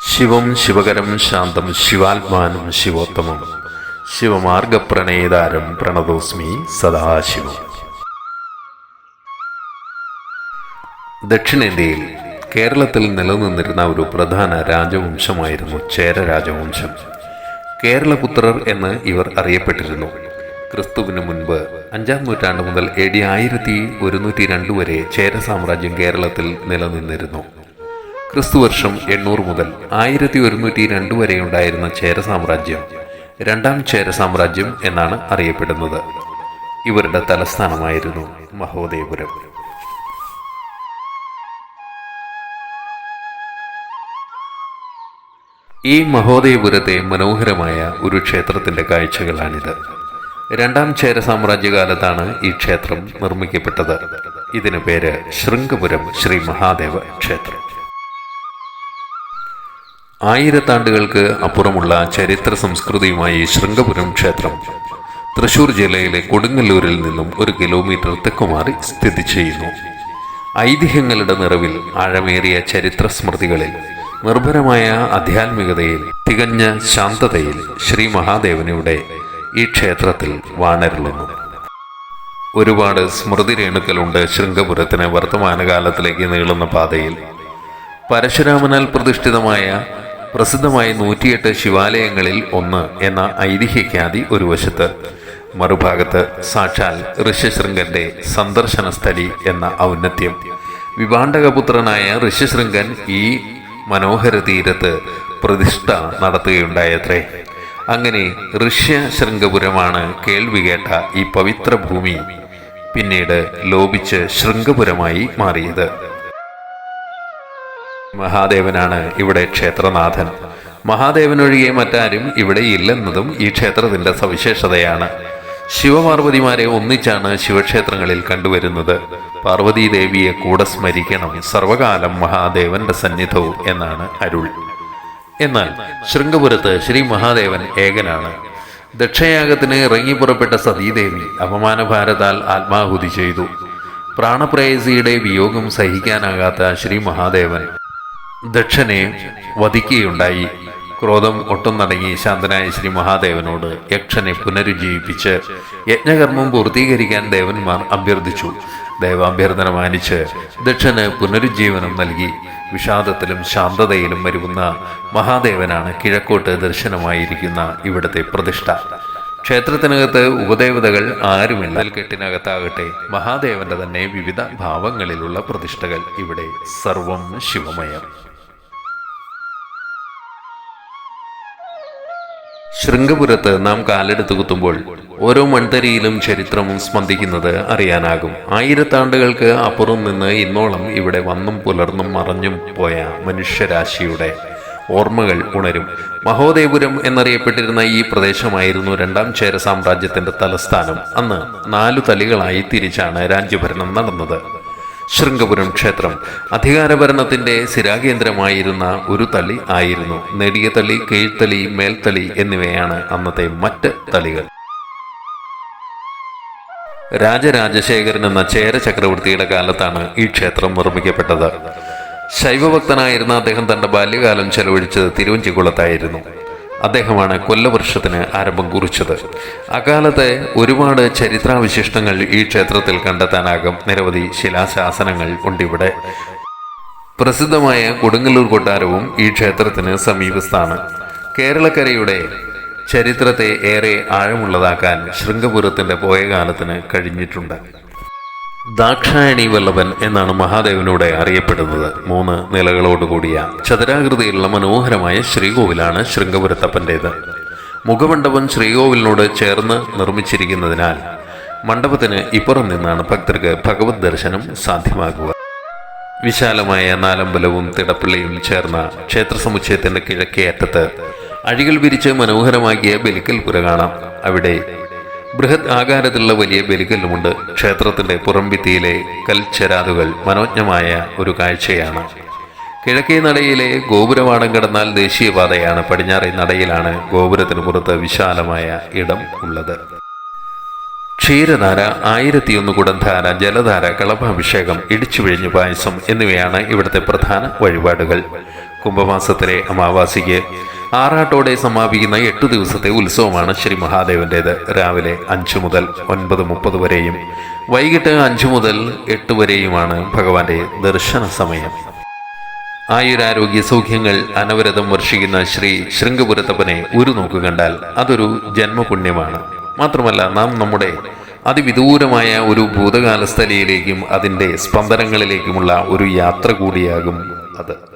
ശിവം ശിവകരം ശാന്തം ശിവാത്മാനം ശിവോത്തമം. ശിവമാർഗപ്രണേതാരം പ്രണതോസ്മി സദാശിവം. ദക്ഷിണേന്ത്യയിൽ കേരളത്തിൽ നിലനിന്നിരുന്ന ഒരു പ്രധാന രാജവംശമായിരുന്നു ചേര രാജവംശം. കേരളപുത്രർ എന്ന് ഇവർ അറിയപ്പെട്ടിരുന്നു. ക്രിസ്തുവിന് മുൻപ് അഞ്ചാം നൂറ്റാണ്ട് മുതൽ എ ഡി ആയിരത്തി ഒരുന്നൂറ്റി രണ്ട് വരെ ചേര സാമ്രാജ്യം കേരളത്തിൽ നിലനിന്നിരുന്നു. ക്രിസ്തുവർഷം എണ്ണൂറ് മുതൽ ആയിരത്തി ഒരുന്നൂറ്റി രണ്ട് വരെ ഉണ്ടായിരുന്ന ചേര സാമ്രാജ്യം രണ്ടാം ചേര സാമ്രാജ്യം എന്നാണ് അറിയപ്പെടുന്നത്. ഇവരുടെ തലസ്ഥാനമായിരുന്നു മഹോദയപുരം. ഈ മഹോദയപുരത്തെ മനോഹരമായ ഒരു ക്ഷേത്രത്തിന്റെ കാഴ്ചകളാണിത്. രണ്ടാം ചേര സാമ്രാജ്യകാലത്താണ് ഈ ക്ഷേത്രം നിർമ്മിക്കപ്പെട്ടത്. ഇതിന് പേര് ശൃംഗപുരം ശ്രീ മഹാദേവ ക്ഷേത്രം. ആയിരത്താണ്ടുകൾക്ക് അപ്പുറമുള്ള ചരിത്ര സംസ്കൃതിയുമായി ശൃംഗപുരം ക്ഷേത്രം തൃശൂർ ജില്ലയിലെ കൊടുങ്ങല്ലൂരിൽ നിന്നും ഒരു കിലോമീറ്റർ തെക്കുമാറി സ്ഥിതി ചെയ്യുന്നു. ഐതിഹ്യങ്ങളുടെ നിറവിൽ ആഴമേറിയ ചരിത്ര സ്മൃതികളിൽ നിർഭരമായ ആധ്യാത്മികതയിൽ തികഞ്ഞ ശാന്തതയിൽ ശ്രീ മഹാദേവനിവിടെ ഈ ക്ഷേത്രത്തിൽ വാണരുളുന്നു. ഒരുപാട് സ്മൃതി രേണുക്കളുണ്ട് ശൃംഗപുരത്തിന് വർത്തമാനകാലത്തിലേക്ക് നീളുന്ന പാതയിൽ. പരശുരാമനാൽ പ്രതിഷ്ഠിതമായ പ്രസിദ്ധമായ നൂറ്റിയെട്ട് ശിവാലയങ്ങളിൽ ഒന്ന് എന്ന ഐതിഹ്യഖ്യാതി ഒരു വശത്ത്. മറുഭാഗത്ത് സാക്ഷാൽ ഋഷ്യശൃംഗന്റെ സന്ദർശന സ്ഥലി എന്ന ഔന്നത്യം. വിഭാണ്ഡകപുത്രനായ ഋഷ്യശൃംഗൻ ഈ മനോഹര തീരത്ത് പ്രതിഷ്ഠ നടത്തുകയുണ്ടായത്രേ. അങ്ങനെ ഋഷ്യശൃംഗപുരമാണ് കേൾവി കേട്ട ഈ പവിത്ര ഭൂമി പിന്നീട് ലോപിച്ച് ശൃംഗപുരമായി മാറിയത്. മഹാദേവനാണ് ഇവിടെ ക്ഷേത്രനാഥൻ. മഹാദേവനൊഴികെ മറ്റാരും ഇവിടെ ഇല്ലെന്നതും ഈ ക്ഷേത്രത്തിന്റെ സവിശേഷതയാണ്. ശിവപാർവതിമാരെ ഒന്നിച്ചാണ് ശിവക്ഷേത്രങ്ങളിൽ കണ്ടുവരുന്നത്. പാർവതീദേവിയെ കൂടെ സ്മരിക്കണം സർവകാലം മഹാദേവന്റെ സന്നിധവും എന്നാണ് അരുൾ. എന്നാൽ ശൃംഗപുരത്ത് ശ്രീ മഹാദേവൻ ഏകനാണ്. ദക്ഷയാഗത്തിന് ഇറങ്ങിപ്പുറപ്പെട്ട സതീദേവി അപമാനഭാരതാൽ ആത്മാഹുതി ചെയ്തു. പ്രാണപ്രേയസിയുടെ വിയോഗം സഹിക്കാനാകാത്ത ശ്രീ മഹാദേവൻ ദക്ഷനെ വധിക്കുകയുണ്ടായി. ക്രോധം ഒട്ടും നടങ്ങി ശാന്തനായ ശ്രീ മഹാദേവനോട് യക്ഷനെ പുനരുജ്ജീവിപ്പിച്ച് യജ്ഞകർമ്മം പൂർത്തീകരിക്കാൻ ദേവന്മാർ അഭ്യർത്ഥിച്ചു. ദേവാഭ്യർത്ഥന മാനിച്ച് ദക്ഷന് പുനരുജ്ജീവനം നൽകി. വിഷാദത്തിലും ശാന്തതയിലും വരുന്ന മഹാദേവനാണ് കിഴക്കോട്ട് ദർശനമായിരിക്കുന്ന ഇവിടുത്തെ പ്രതിഷ്ഠ. ക്ഷേത്രത്തിനകത്ത് ഉപദേവതകൾ ആരുമില്ല. കെട്ടിനകത്താകട്ടെ മഹാദേവന്റെ തന്നെ വിവിധ ഭാവങ്ങളിലുള്ള പ്രതിഷ്ഠകൾ ഇവിടെ സർവം ശിവമയം. ശൃംഗപുരത്ത് നാം കാലെടുത്ത് കുത്തുമ്പോൾ ഓരോ മൺതരിയിലും ചരിത്രവും സ്പന്ദിക്കുന്നത് അറിയാനാകും. ആയിരത്താണ്ടുകൾക്ക് അപ്പുറം നിന്ന് ഇന്നോളം ഇവിടെ വന്നും പുലർന്നും മറഞ്ഞും പോയ മനുഷ്യരാശിയുടെ ഓർമ്മകൾ ഉണരും. മഹോദേപുരം എന്നറിയപ്പെട്ടിരുന്ന ഈ പ്രദേശമായിരുന്നു രണ്ടാം ചേര സാമ്രാജ്യത്തിന്റെ തലസ്ഥാനം. അന്ന് നാലു തലികളായി തിരിച്ചാണ് രാജ്യഭരണം നടന്നത്. ശൃംഗപുരം ക്ഷേത്രം. അധികാരഭരണത്തിന്റെ സിരാകേന്ദ്രമായിരുന്ന ഒരു തളി ആയിരുന്നു. നെടിയ തളി കീഴ്ത്തളി മേൽത്തളി എന്നിവയാണ് അന്നത്തെ മറ്റ് തളികൾ രാജരാജശേഖരൻ എന്ന ചേര ചക്രവർത്തിയുടെ കാലത്താണ് ഈ ക്ഷേത്രം നിർമ്മിക്കപ്പെട്ടത്. ശൈവഭക്തനായിരുന്ന അദ്ദേഹം തന്റെ ബാല്യകാലം ചെലവഴിച്ചത് തിരുവഞ്ചിക്കുളത്തായിരുന്നു. അദ്ദേഹമാണ് കൊല്ലവർഷത്തിന് ആരംഭം കുറിച്ചത്. അക്കാലത്തെ ഒരുപാട് ചരിത്രാവിശിഷ്ടങ്ങൾ ഈ ക്ഷേത്രത്തിൽ കണ്ടെത്താനാകും നിരവധി ശിലാശാസനങ്ങൾ ഉണ്ടിവിടെ. പ്രസിദ്ധമായ കൊടുങ്ങല്ലൂർ കൊട്ടാരവും ഈ ക്ഷേത്രത്തിന് സമീപത്താണ് കേരളക്കരയുടെ ചരിത്രത്തെ ഏറെ ആഴമുള്ളതാക്കാൻ ശൃംഗപുരത്തിന്റെ പോയ കാലത്തിന് കഴിഞ്ഞിട്ടുണ്ട്. ദാക്ഷായണി വല്ലഭൻ എന്നാണ് മഹാദേവനോടെ അറിയപ്പെടുന്നത്. മൂന്ന് നിലകളോടുകൂടിയ ചതുരാകൃതിയിലുള്ള മനോഹരമായ ശ്രീകോവിലാണ് ശൃംഗപുരത്തപ്പന്റേത് മുഖമണ്ഡപം ശ്രീകോവിലിനോട് ചേർന്ന് നിർമ്മിച്ചിരിക്കുന്നതിനാൽ മണ്ഡപത്തിന് ഇപ്പുറം നിന്നാണ് ഭക്തർക്ക് ഭഗവത് ദർശനം സാധ്യമാകുക. വിശാലമായ നാലമ്പലവും തിടപ്പള്ളിയും ചേർന്ന ക്ഷേത്ര സമുച്ചയത്തിന്റെ കിഴക്കേ അറ്റത്ത് അഴികൾ വിരിച്ച് മനോഹരമാക്കിയ ബലിക്കൽപുര കാണാം. അവിടെ ബൃഹത് ആകാരത്തിലുള്ള വലിയ ബലികല്ലുമുണ്ട്. ക്ഷേത്രത്തിന്റെ പുറംഭിത്തിയിലെ കൽച്ചരാതുകൾ മനോജ്ഞമായ ഒരു കാഴ്ചയാണ്. കിഴക്കേ നടയിലെ ഗോപുരവാടം കടന്നാൽ ദേശീയപാതയാണ്. പടിഞ്ഞാറേ നടയിലാണ് ഗോപുരത്തിന് പുറത്ത് വിശാലമായ ഇടം ഉള്ളത്. ക്ഷീരധാര ആയിരത്തിയൊന്ന് കുടംധാര ജലധാര കളഭാഭിഷേകം ഇടിച്ചു പിഴിഞ്ഞു പായസം എന്നിവയാണ് ഇവിടുത്തെ പ്രധാന വഴിപാടുകൾ. കുംഭമാസത്തിലെ അമാവാസിക്ക് ആറാട്ടോടെ സമാപിക്കുന്ന എട്ടു ദിവസത്തെ ഉത്സവമാണ് ശ്രീ മഹാദേവന്റേത്. രാവിലെ അഞ്ചു മുതൽ ഒൻപത് മുപ്പത് വരെയും വൈകിട്ട് അഞ്ചു മുതൽ എട്ട് വരെയുമാണ് ഭഗവാന്റെ ദർശന സമയം. ആയുരാരോഗ്യ സൗഖ്യങ്ങൾ അനവരതം വർഷിക്കുന്ന ശ്രീ ശൃംഗപുരത്തപ്പനെ ഒരു നോക്ക് കണ്ടാൽ അതൊരു ജന്മപുണ്യമാണ്. മാത്രമല്ല നാം നമ്മുടെ അതിവിദൂരമായ ഒരു ഭൂതകാലസ്ഥലയിലേക്കും അതിന്റെ സ്പന്ദനങ്ങളിലേക്കുമുള്ള ഒരു യാത്ര കൂടിയാകും അത്.